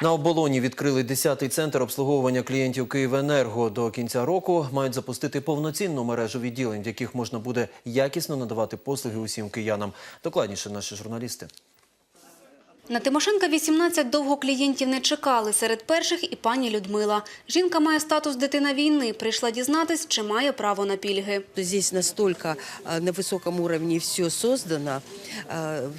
На оболоні відкрили 10-й центр обслуговування клієнтів «Київенерго». До кінця року мають запустити повноцінну мережу відділень, в яких можна буде якісно надавати послуги усім киянам. Докладніше наші журналісти. На Тимошенка 18 довго клієнтів не чекали. Серед перших і пані Людмила. Жінка має статус дитина війни. Прийшла дізнатись, чи має право на пільги. Здесь настолько а, на высоком уровне все создано,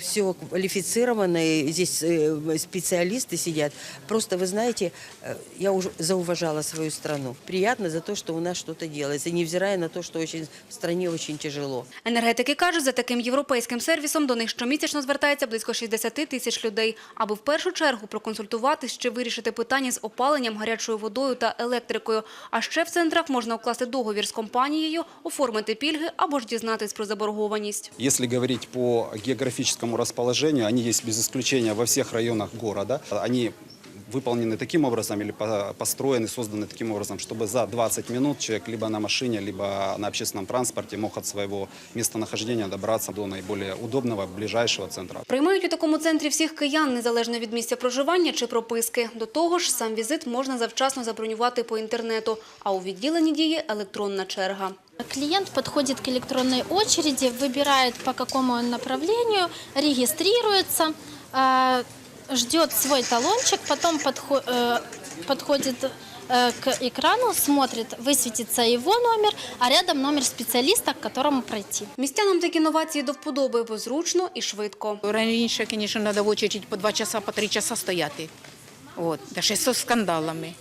все квалифицировано, и здесь э, специалисты сидят. Просто, вы знаете, э, я уже зауважала свою страну. Приятно за то, что у нас что-то делается, невзирая на то, что очень, в стране очень тяжело. Енергетики кажуть, за таким європейським сервісом до них щомісячно звертається близько 60 тисяч людей, аби в першу чергу проконсультуватись чи вирішити питання з опаленням, гарячою водою та електрикою. А ще в центрах можна укласти договір з компанією, оформити пільги або ж дізнатись про заборгованість. Якщо говорити по географічному розположенню, вони є без исключения во всіх районах міста. Они выполнены таким образом или по- построены, созданы таким образом, чтобы за 20 минут человек либо на машине, либо на общественном транспорте мог от своего местонахождения добраться до наиболее удобного ближайшего центра. Приймають у такому центрі всіх киян, незалежно від місця проживання чи прописки. До того ж, сам візит можна завчасно забронювати по інтернету, а у відділенні діє електронна черга. Клиент подходит к электронной очереди, выбирает по какому он направлению, регистрируется, э, ждет свой талончик, потом подхо- э, подходит э, к экрану, смотрит, высветится его номер, а рядом номер специалиста, к которому пройти. Містянам такі новації до вподоби, бо зручно і швидко. Раніше, звісно, треба в очередь по два часа, по три часа стояти. От, та ще зі скандалами.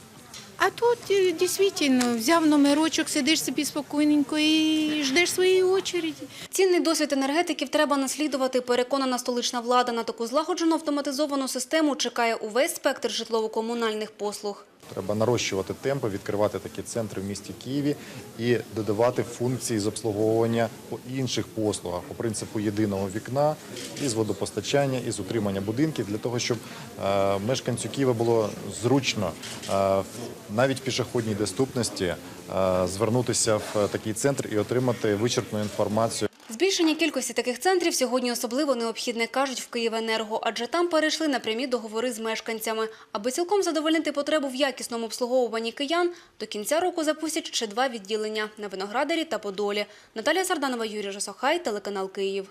А тут е, дійсно взяв номерочок, сидиш собі спокійненько і ждеш своєї очереді. Цінний досвід енергетиків треба наслідувати, переконана столична влада. На таку злагоджену автоматизовану систему чекає увесь спектр житлово-комунальних послуг. Треба нарощувати темпи, відкривати такі центри в місті Києві і додавати функції з обслуговування по інших послугах по принципу єдиного вікна із водопостачання, із утримання будинків для того, щоб е, мешканцю Києва було зручно е, в- навіть пішохідній доступності е, звернутися в такий центр і отримати вичерпну інформацію. Збільшення кількості таких центрів сьогодні особливо необхідне, кажуть в Київенерго, адже там перейшли на прямі договори з мешканцями. Аби цілком задовольнити потребу в якісному обслуговуванні киян, до кінця року запустять ще два відділення – на Виноградарі та Подолі. Наталія Сарданова, Юрій Жасохай, телеканал «Київ».